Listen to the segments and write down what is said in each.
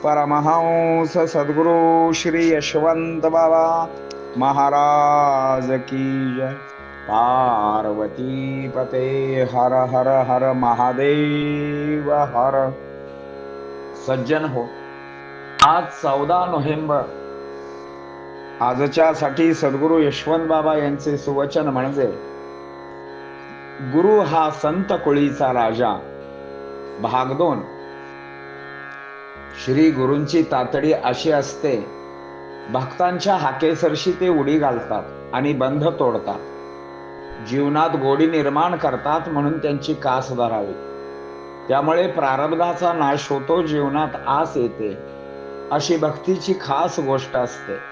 परमहंस सद्गुरु श्री यशवंत बाबा महाराज की जय। पार्वती पते हर हर हर महादेव हर। सज्जन हो। आज चौदा नोव्हेंबर। आजच्या साठी सद्गुरु यशवंत बाबा यांचे सुवचन म्हणजे गुरु हा संत कोळीचा राजा भाग दोन श्री गुरूंची तातडी अशी असते. भक्तांच्या हाकेसरशी ते उडी घालतात आणि बंध तोडतात. जीवनात गोडी निर्माण करतात म्हणून त्यांची कास धरावी. त्यामुळे प्रारब्धाचा नाश होतो जीवनात आस येते. अशी भक्तीची खास गोष्ट असते.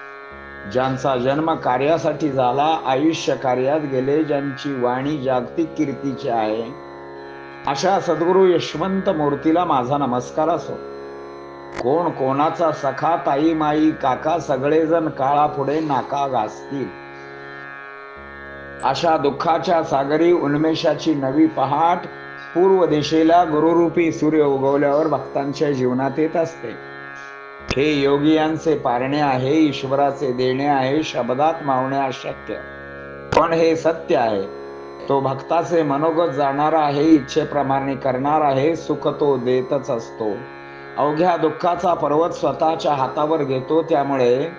ज्यांचा जन्म कार्यासाठी झाला आयुष्य कार्यात गेले ज्यांची वाणी जागतिक कीर्तीची आहे. अशा सद्गुरु यशवंत मूर्तीला माझा नमस्कार असो. कोण कोणाचा सखा ताई माई काका सगळेजण काळा पुढे नाका गाजतील. अशा दुःखाच्या सागरी उन्मेषाची नवी पहाट पूर्व दिशेला गुरुरूपी सूर्य उगवल्यावर भक्तांच्या जीवनात येत असते. हे योगियांचे पारणे आहे ईश्वराचे देणे आहे शब्दात मावणे अशक्य. पण हे सत्य आहे. तो भक्ताचे मनोगत जाणार आहे इच्छेप्रमाणे करणार आहे सुख तो देतच असतो. अवघ्या दुःखाचा पर्वत स्वतःच्या हातावर घेतो त्यामुळे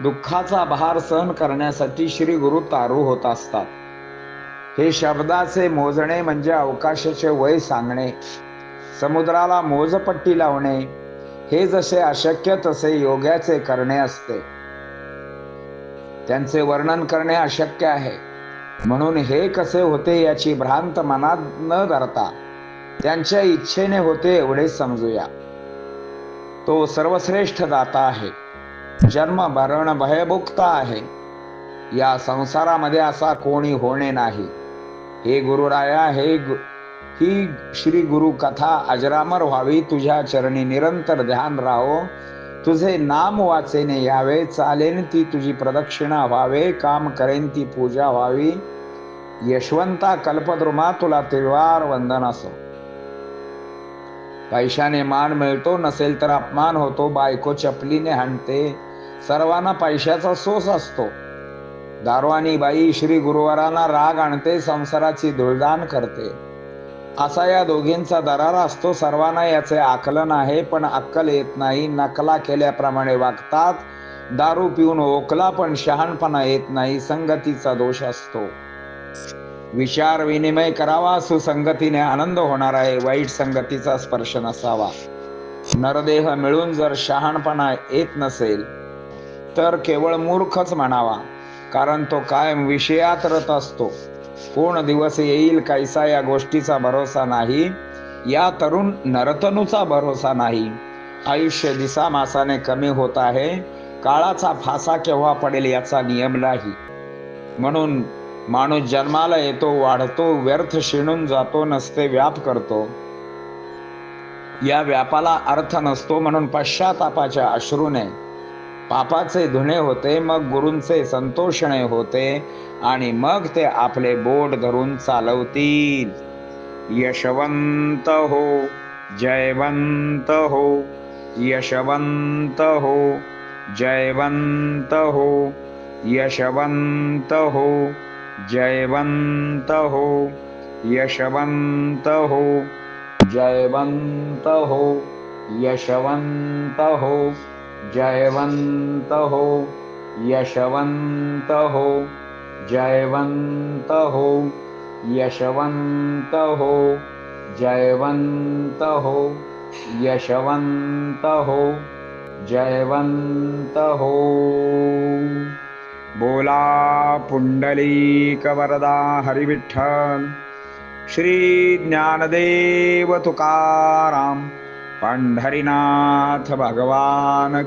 दुःखाचा भार सहन करण्यासाठी श्री गुरु तारू होत असतात. हे शब्दाचे मोजणे म्हणजे अवकाशाचे वय सांगणे समुद्राला मोजपट्टी लावणे हे जसे अशक्य तसे योग्याचे करणे असते. त्यांचे वर्णन करणे अशक्य आहे. म्हणून हे कसे होते याची भ्रांत मनात न धरता त्यांच्या इच्छेने होते एवढे समजूया. तो सर्वश्रेष्ठ दाता आहे. जन्म भरण भयभुक्त आहे. या संसारामध्ये असा कोणी होणे नाही. हे गुरुराया हे गु ही श्री गुरु कथा अजरामर व्हावी तुझ्या चरणी निरंतर ध्यान राहो. तुझे नाम वाचेने यावे चालेन ती तुझी प्रदक्षिणा व्हावे काम करेन ती पूजा व्हावी. यशवंता कल्पद्रुमा तुला तिळवार वंदन असो. पैशाने मान मिळतो नसेल तर अपमान होतो. बायको चपलीने हाणते. सर्वांना पैशाचा सोस असतो. दारवानी बाई श्री गुरुवारांना राग आणते संसाराची धुळदान करते. असा या दोघींचा दरार असतो. सर्वांना याचे आकलन आहे पण अक्कल येत नाही. नकला केल्याप्रमाणे वागतात. दारू पिऊन ओकला पण शहाणपणा येत नाही. संगतीचा दोष असतो. विचार विनिमय करावा सुसंगतीने आनंद होणार आहे वाईट संगतीचा स्पर्श नसावा. नरदेह मिळून जर शहाणपणा येत नसेल तर केवळ मूर्खच म्हणावा कारण तो कायम विषयात रत असतो. कोण दिवस येईल कैसा या गोष्टीचा भरोसा नाही या तरुण नरतनूचा भरोसा नाही. आयुष्य दिसा मासाने कमी होत आहे काळाचा फासा केव्हा पडेल याचा नियम नाही. म्हणून माणूस जन्माला येतो वाढतो व्यर्थ शिणून जातो नसते व्याप करतो. या व्यापाला अर्थ नसतो म्हणून पश्चातापाच्या अश्रूने पापाचे धुणे होते मग गुरूंचे संतोषणे होते आणि मग ते आपले बोट धरून चालवतील. यशवंत हो जयवंत हो यशवंत हो जयवंत हो यशवंत हो जयवन्तः यशवन्तः जयवन्तः यशवन्तः जयवन्तः यशवन्तः जयवन्तः यशवन्तः जयवन्तः यशवन्तः जयवन्तः बोला पुंडलीक वरदा हरिविठ्ठल श्री ज्ञानदेव तुकाराम पंढरीनाथ भगवान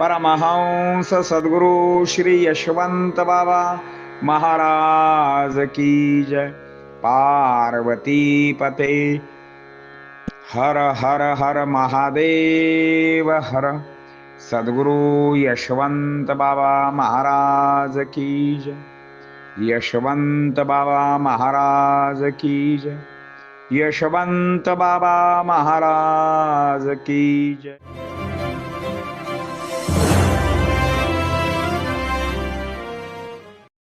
परमहंस सद्गुरु श्री यशवंत बाबा महाराज की जय पार्वती पते हर हर हर महादेव हर सद्गुरु यशवंत बाबा महाराज की जय। यशवंत बाबा महाराज की जय। यशवंत बाबा महाराज की जय।